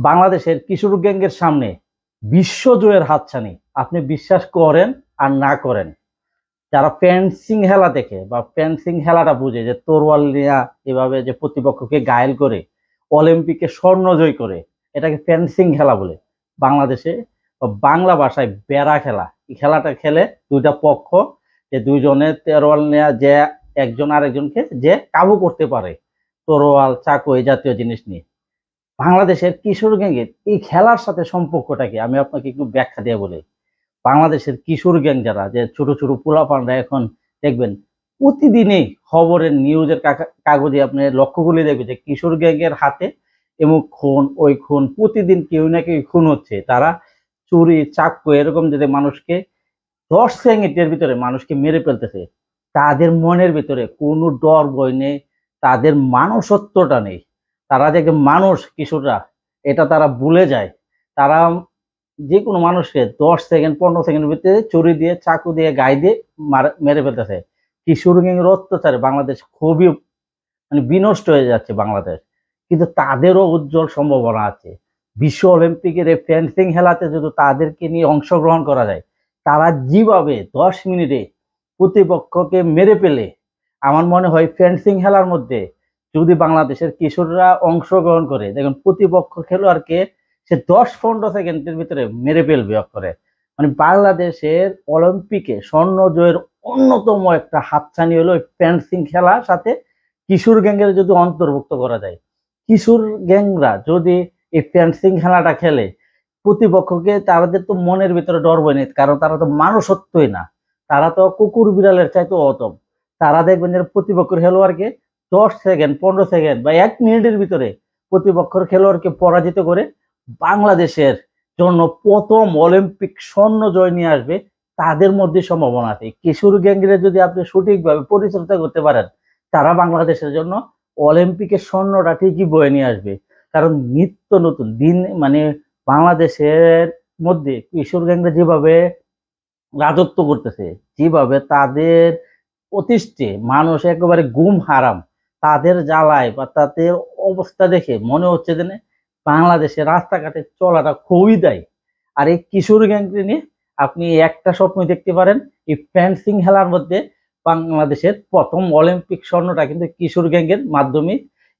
বাংলাদেশের কিশোর গ্যাংয়ের সামনে বিশ্বজয়ের হাতছানি। আপনি বিশ্বাস করেন আর না করেন। যারা ফেন্সিং হেলা দেখে বা ফেন্সিং হেলাটা বুঝে যে তরোয়াল নিয়া এভাবে যে প্রতিপক্ষকে গায়েল করে, অলিম্পিকে স্বর্ণ জয় করে, এটাকে ফেন্সিং খেলা বলে। বাংলাদেশে বাংলা ভাষায় বেড়া খেলা। এই খেলাটা খেলে দুইটা পক্ষ যে দুইজনে তেরোয়াল নেয়া যে একজন আরেকজনকে যে কাবু করতে পারে। তরোয়াল, চাকু, এই জাতীয় জিনিস নিয়ে। বাংলাদেশের কিশোর গ্যাংয়ের এই খেলার সাথে সম্পর্কটা কি আমি আপনাকে একটু ব্যাখ্যা দিয়ে বলি। বাংলাদেশের কিশোর গ্যাং যারা, যে ছোট ছোট পোলাপানরা এখন দেখবেন, প্রতিদিনই খবরের নিউজের কাগজে আপনি লক্ষ্য করলে দেখবেন যে কিশোর গ্যাংয়ের হাতে এমুক খুন, ওই খুন, প্রতিদিন কেউ না কেউ খুন হচ্ছে। তারা চুরি, চাক্কু, এরকম যদি মানুষকে দশ সেকেন্ডের ভিতরে মানুষকে মেরে ফেলতেছে, তাদের মনের ভিতরে কোনো ডর, ভয় নেই, তাদের মানসত্বটা নেই। তারা যে একজন মানুষ কিশোররা, এটা তারা ভুলে যায়। তারা যে কোনো মানুষকে দশ সেকেন্ড, পনেরো সেকেন্ডের ভিতরে চুরি দিয়ে, চাকু দিয়ে, গায়ে দিয়ে মার- ফেলতেছে। কিশোর গ্যাংয়ের অত্যাচারে বাংলাদেশ খুবই মানে বিনষ্ট হয়ে যাচ্ছে বাংলাদেশ। কিন্তু তাদেরও উজ্জ্বল সম্ভাবনা আছে। বিশ্ব অলিম্পিকের এই ফেন্সিং খেলাতে যদি তাদেরকে নিয়ে অংশগ্রহণ করা যায়, তারা যেভাবে দশ মিনিটে প্রতিপক্ষকে মেরে পেলে আমার মনে হয় ফেন্সিং খেলার মধ্যে যদি বাংলাদেশের কিশোররা অংশগ্রহণ করে, দেখুন, প্রতিপক্ষ খেলোয়াড়কে সে দশ পনেরো সেকেন্ডের ভিতরে মেরে ফেলবে করে মানে বাংলাদেশের অলিম্পিকে স্বর্ণ জয়ের অন্যতম একটা হাতছানি হলো ফেন্সিং খেলার সাথে কিশোর গ্যাংয়ের যদি অন্তর্ভুক্ত করা যায়। কিশোর গ্যাংরা যদি এই ফেন্সিং খেলাটা খেলে, প্রতিপক্ষকে তাদের তো মনের ভিতরে ডর বই নেই, কারণ তারা তো মানুষত্বই না। তারা তো কুকুর বিড়ালের চাইতে অতম তারা দেখবেন যে প্রতিপক্ষের খেলোয়াড়কে দশ সেকেন্ড, পনেরো সেকেন্ড বা এক মিনিটের ভিতরে প্রতিপক্ষের খেলোয়াড়কে পরাজিত করে বাংলাদেশের জন্য প্রথম অলিম্পিক স্বর্ণ জয় নিয়ে আসবে তাদের মধ্যে সম্ভাবনা আছে। কিশোর গ্যাংরে যদি আপনি সঠিকভাবে পরিচর্যা করতে পারেন, তারা বাংলাদেশের জন্য অলিম্পিকের স্বর্ণটা ঠিকই বয়ে নিয়ে আসবে। কারণ নিত্য নতুন দিন মানে বাংলাদেশের মধ্যে কিশোর গ্যাংরা যেভাবে রাজত্ব করতেছে, যেভাবে তাদের অতিষ্ঠে মানুষ একেবারে গুম হারাম তাদের জ্বালায় বা তাদের অবস্থা দেখে মনে হচ্ছে যে বাংলাদেশে রাস্তাঘাটে চলাটা খুবই দায়ী। আর এই কিশোর গ্যাংকে নিয়ে আপনি একটা স্বপ্ন দেখতে পারেন, এই ফেন্সিং খেলার মধ্যে বাংলাদেশের প্রথম অলিম্পিক স্বর্ণটা কিন্তু কিশোর গ্যাংয়ের মাধ্যমে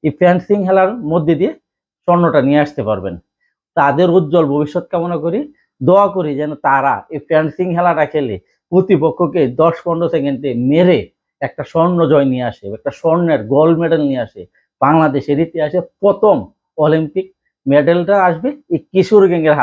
এই ফেন্সিং খেলার মধ্যে দিয়ে স্বর্ণটা নিয়ে আসতে পারবেন। তাদের উজ্জ্বল ভবিষ্যৎ কামনা করি। দোয়া করি যেন তারা এই ফেন্সিং খেলাটা খেলে প্রতিপক্ষকে দশ পনেরো সেকেন্ডে মেরে একটা স্বর্ণ জয় নিয়ে আসে, একটা স্বর্ণের গোল্ড মেডেল নিয়ে আসে। বাংলাদেশের ইতিহাসে প্রথম অলিম্পিক মেডেলটা আসবে এই কিশোর গ্যাংয়ের হাত।